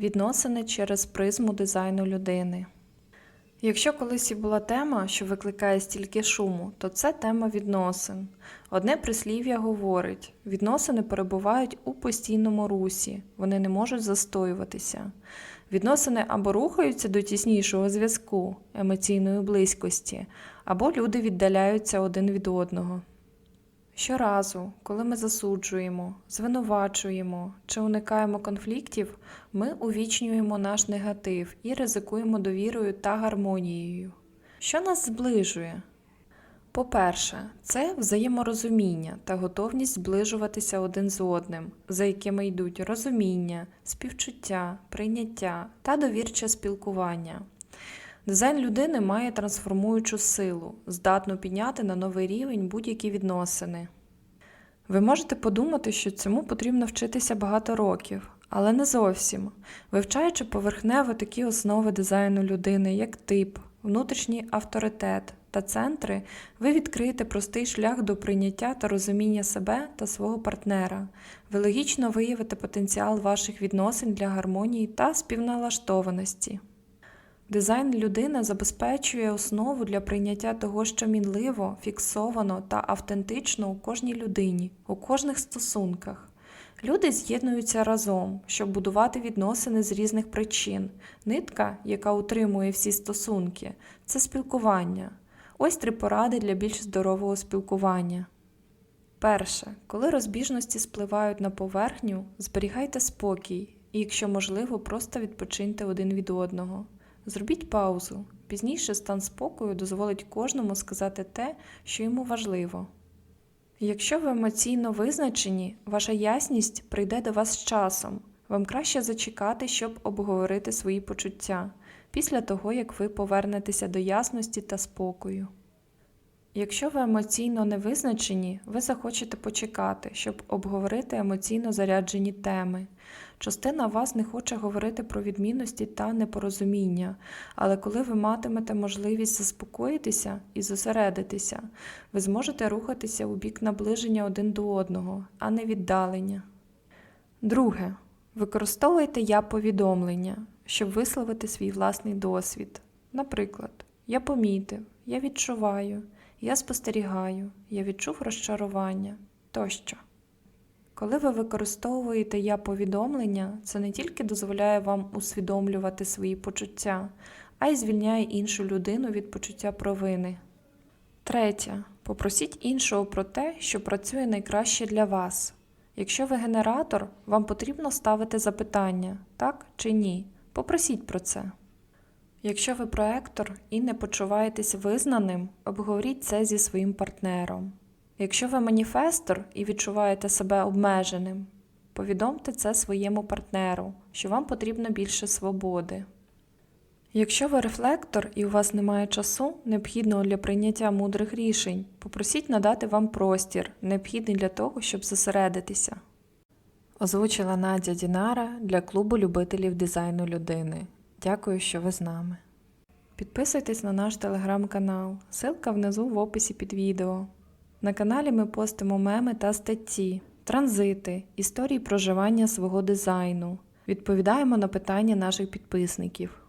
Відносини через призму дизайну людини. Якщо колись і була тема, що викликає стільки шуму, то це тема відносин. Одне прислів'я говорить: відносини перебувають у постійному русі, вони не можуть застоюватися. Відносини або рухаються до тіснішого зв'язку, емоційної близькості, або люди віддаляються один від одного. Щоразу, коли ми засуджуємо, звинувачуємо чи уникаємо конфліктів, ми увічнюємо наш негатив і ризикуємо довірою та гармонією. Що нас зближує? По-перше, це взаєморозуміння та готовність зближуватися один з одним, за якими йдуть розуміння, співчуття, прийняття та довірче спілкування. Дизайн людини має трансформуючу силу, здатну підняти на новий рівень будь-які відносини. Ви можете подумати, що цьому потрібно вчитися багато років, але не зовсім. Вивчаючи поверхнево такі основи дизайну людини, як тип, внутрішній авторитет та центри, ви відкриєте простий шлях до прийняття та розуміння себе та свого партнера. Ви логічно виявите потенціал ваших відносин для гармонії та співналаштованості. Дизайн людини забезпечує основу для прийняття того, що мінливо, фіксовано та автентично у кожній людині, у кожних стосунках. Люди з'єднуються разом, щоб будувати відносини з різних причин. Нитка, яка утримує всі стосунки, це спілкування. Ось три поради для більш здорового спілкування. Перше, коли розбіжності спливають на поверхню, зберігайте спокій і, якщо можливо, просто відпочиньте один від одного. Зробіть паузу. Пізніше стан спокою дозволить кожному сказати те, що йому важливо. Якщо ви емоційно визначені, ваша ясність прийде до вас з часом. Вам краще зачекати, щоб обговорити свої почуття після того, як ви повернетеся до ясності та спокою. Якщо ви емоційно не визначені, ви захочете почекати, щоб обговорити емоційно заряджені теми. Частина вас не хоче говорити про відмінності та непорозуміння, але коли ви матимете можливість заспокоїтися і зосередитися, ви зможете рухатися у бік наближення один до одного, а не віддалення. Друге. Використовуйте я-повідомлення, щоб висловити свій власний досвід. Наприклад, я помітив, я відчуваю, я спостерігаю, я відчув розчарування тощо. Коли ви використовуєте я повідомлення, це не тільки дозволяє вам усвідомлювати свої почуття, а й звільняє іншу людину від почуття провини. Третє. Попросіть іншого про те, що працює найкраще для вас. Якщо ви генератор, вам потрібно ставити запитання так чи ні. Попросіть про це. Якщо ви проектор і не почуваєтесь визнаним, обговоріть це зі своїм партнером. Якщо ви маніфестор і відчуваєте себе обмеженим, повідомте це своєму партнеру, що вам потрібно більше свободи. Якщо ви рефлектор і у вас немає часу, необхідного для прийняття мудрих рішень, попросіть надати вам простір, необхідний для того, щоб зосередитися. Озвучила Надя Дінара для клубу любителів дизайну людини. Дякую, що ви з нами. Підписуйтесь на наш телеграм-канал, ссылка внизу в описі під відео. На каналі ми постимо меми та статті, транзити, історії проживання свого дизайну. Відповідаємо на питання наших підписників.